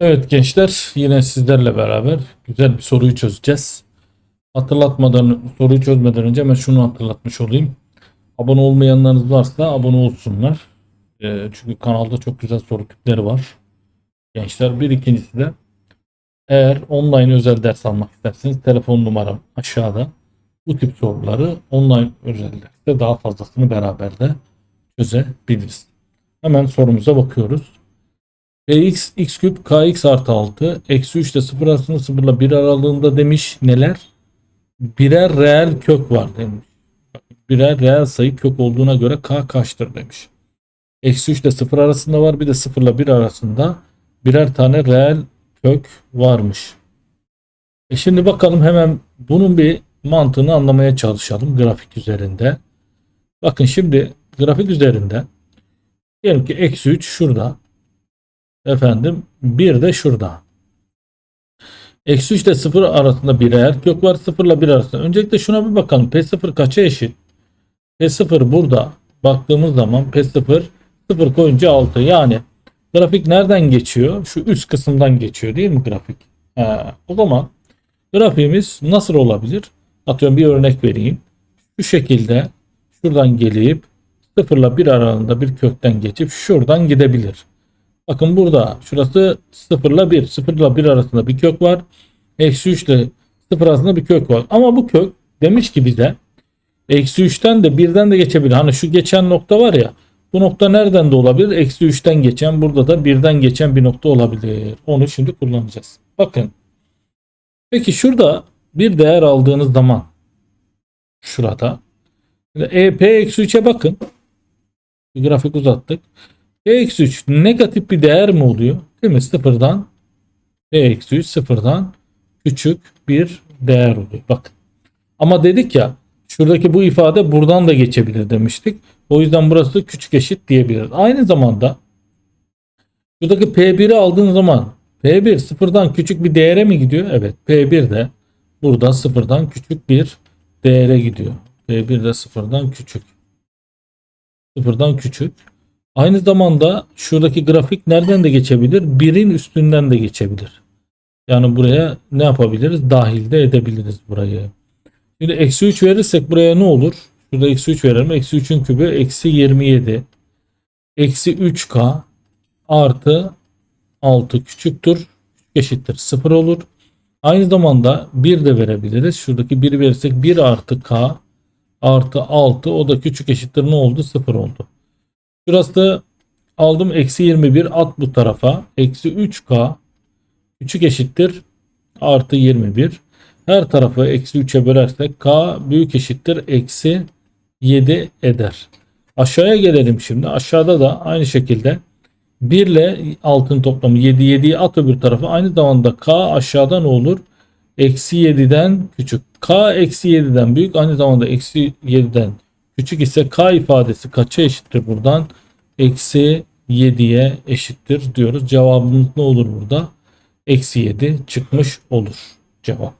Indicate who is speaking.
Speaker 1: Evet gençler yine sizlerle beraber güzel bir soruyu çözeceğiz. Hatırlatmadan soruyu çözmeden önce hemen şunu hatırlatmış olayım. Abone olmayanlarınız varsa abone olsunlar. Ee, çünkü kanalda çok güzel soru tipleri var. Gençler bir ikincisi de eğer online özel ders almak isterseniz telefon numaram aşağıda. Bu tip soruları online özel derste daha fazlasını beraber de çözebiliriz. Hemen sorumuza bakıyoruz. Px x küp kx artı 6 eksi 3 ile 0 arasında 0 ile 1 aralığında demiş neler? Birer reel kök var demiş. Birer reel sayı kök olduğuna göre k kaçtır demiş. Eksi 3 ile 0 arasında var bir de 0 ile 1 arasında birer tane reel kök varmış. E şimdi bakalım hemen bunun bir mantığını anlamaya çalışalım grafik üzerinde. Bakın şimdi grafik üzerinde diyelim ki eksi 3 şurada Efendim bir de şurada. Eksi 3 ile 0 arasında bir eğer kök var 0 ile 1 arasında. Öncelikle şuna bir bakalım. P0 kaça eşit? P0 burada. Baktığımız zaman P0 0 koyunca 6. Yani grafik nereden geçiyor? Şu üst kısımdan geçiyor değil mi grafik? He, o zaman grafiğimiz nasıl olabilir? Atıyorum bir örnek vereyim. Şu şekilde şuradan gelip 0 ile 1 aralığında bir kökten geçip şuradan gidebilir. Bakın burada şurası 0 ile 1. 0 ile 1 arasında bir kök var. Eksi 3 ile 0 arasında bir kök var. Ama bu kök demiş ki bize eksi 3'ten de 1'den de geçebilir. Hani şu geçen nokta var ya bu nokta nereden de olabilir? Eksi 3'ten geçen burada da 1'den geçen bir nokta olabilir. Onu şimdi kullanacağız. Bakın. Peki şurada bir değer aldığınız zaman şurada e, P eksi 3'e bakın. Bir grafik uzattık. P-3 negatif bir değer mi oluyor? Değil mi? Sıfırdan P-3 sıfırdan küçük bir değer oluyor. Bakın. Ama dedik ya şuradaki bu ifade buradan da geçebilir demiştik. O yüzden burası küçük eşit diyebiliriz. Aynı zamanda şuradaki P1'i aldığın zaman P1 sıfırdan küçük bir değere mi gidiyor? Evet. P1 de burada sıfırdan küçük bir değere gidiyor. P1 de sıfırdan küçük. Sıfırdan küçük. Aynı zamanda şuradaki grafik nereden de geçebilir? Birin üstünden de geçebilir. Yani buraya ne yapabiliriz? Dahil de edebiliriz burayı. Şimdi eksi 3 verirsek buraya ne olur? Şurada eksi 3 verelim. Eksi 3'ün kübü eksi 27. Eksi 3k artı 6 küçüktür. Eşittir 0 olur. Aynı zamanda 1 de verebiliriz. Şuradaki 1 verirsek 1 artı k artı 6 o da küçük eşittir ne oldu? 0 oldu. Şurası aldım eksi 21 at bu tarafa. Eksi 3k küçük eşittir artı 21. Her tarafı eksi 3'e bölersek k büyük eşittir eksi 7 eder. Aşağıya gelelim şimdi. Aşağıda da aynı şekilde 1 ile altın toplamı 7 7'yi at öbür tarafa. Aynı zamanda k aşağıda ne olur? Eksi 7'den küçük. k eksi 7'den büyük. Aynı zamanda eksi 7'den küçük ise k ifadesi kaça eşittir buradan? Eksi 7'ye eşittir diyoruz. Cevabımız ne olur burada? Eksi 7 çıkmış olur cevap.